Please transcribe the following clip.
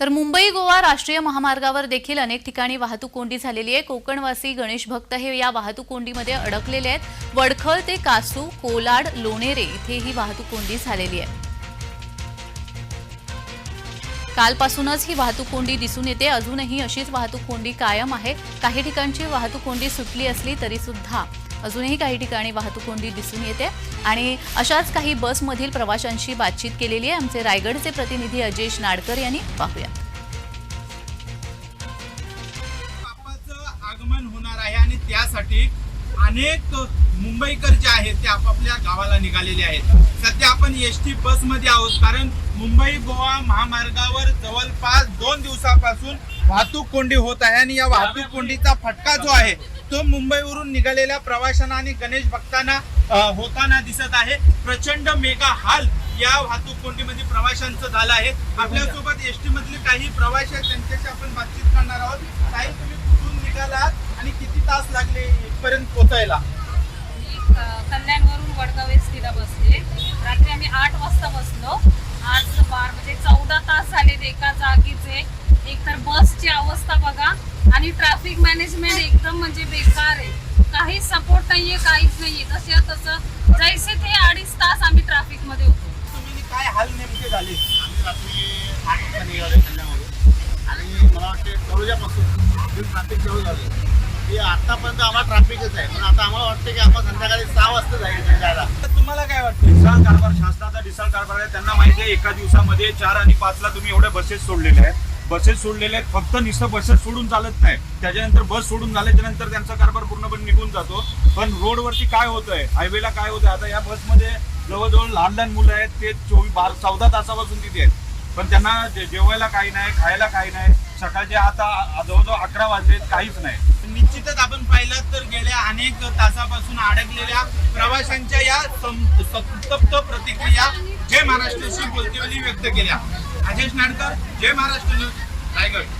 तर मुंबई गोवा राष्ट्रीय महामार्गावर देखील अनेक ठिकाणी वाहतूक कोंडी झालेली आहे. कोकणवासी गणेश भक्त हे या वाहतूक कोंडीमध्ये अडकलेले आहेत. वडखळ ते कासू कोलाड लोणेरे इथे ही वाहतूक कोंडी झालेली आहे. कालपासूनच ही वाहतूक कोंडी दिसून येते. अजूनही अशीच वाहतूक कोंडी कायम आहे. काही ठिकाणची वाहतूक कोंडी सुटली असली तरी सुद्धा अजूनही काही ठिकाणी वाहतूक कोंडी दिसून येते. आणि अशाच काही बसमधील प्रवाशांशी बातचीत केलेली आहे. आमचे रायगडचे प्रतिनिधी अजेश नाडकर यांनी पाहूया बाप्पाचं आगमन होणार आहे आणि त्यासाठी अनेक मुंबईकर जे आहेत ते आपापल्या गावाला निघालेले आहेत. सध्या आपण एस टी बसमध्ये आहोत. कारण मुंबई गोवा महामार्गावर जवळपास दोन दिवसापासून वाहतूक कोंडी होत आहे आणि या वाहतूक कोंडीचा फटका जो आहे तो मुंबईवरून निघालेल्या प्रवाशांना आणि गणेश भक्तांना होताना दिसत आहे. प्रचंड मेगा हाल या वाहतूक कोंडीमध्ये प्रवाशांचं झालं आहे. आपल्यासोबत एस टी मधले काही प्रवासी आहेत त्यांच्याशी आपण बातचीत करणार आहोत. काही तुम्ही कुठून निघालात आणि किती तास लागले इथपर्यंत क- कल्याणवरून वडगाव एस टीला बसले. रात्री आम्ही आठ वाजता बसलो. आज बार म्हणजे चौदा तास झालेत एका जागीचे. एक तर बसची अवस्था बघा. आणि ट्रॅफिक मॅनेजमेंट एकदम म्हणजे बेकार आहे. काही सपोर्ट नाहीये काहीच नाहीये. तसे तसं. जैसे ते अडीच तास आम्ही ट्रॅफिकमध्ये होतो. तुम्ही काय हाल नेमके झाले? आम्ही रात्री आठ वाजता निघालो कल्याणवरून आणि मला वाटते तळोजापासून ट्रॅफिक सुरू झालं की आतापर्यंत आम्हाला ट्रॅफिकच आहे. पण आता आम्हाला वाटतं की आपण संध्याकाळी सहा वाजता जायचं जायला. तर तुम्हाला काय वाटतं? डिसाळ कारभार शासनाचा डिसाळ कारभार आहे. त्यांना माहिती आहे एका दिवसामध्ये चार आणि पाचला तुम्ही एवढ्या बसेस सोडलेल्या आहेत. बसेस सोडलेल्या आहेत. फक्त नुसतं बसेस सोडून चालत नाही. त्याच्यानंतर बस सोडून झाल्याच्यानंतर त्यांचा कारभार पूर्णपणे निघून जातो. पण रोडवरती काय होतंय? हायवेला काय होतंय? आता या बसमध्ये जवळजवळ लहान लहान मुलं आहेत. ते चोवीस बारा चौदा तासापासून तिथे आहेत. पण त्यांना जेवायला काही नाही खायला काही नाही. सकाळचे आता जवळजवळ अकरा वाजलेत काहीच नाही. निश्चितच आपण पाहिलं तर गेल्या अनेक तासापासून अडकलेल्या प्रवाशांच्या या संतप्त प्रतिक्रिया जय महाराष्ट्रशी बोलतेवेळी व्यक्त केल्या. अजेश नाडकर जय महाराष्ट्र न्यूज रायगड.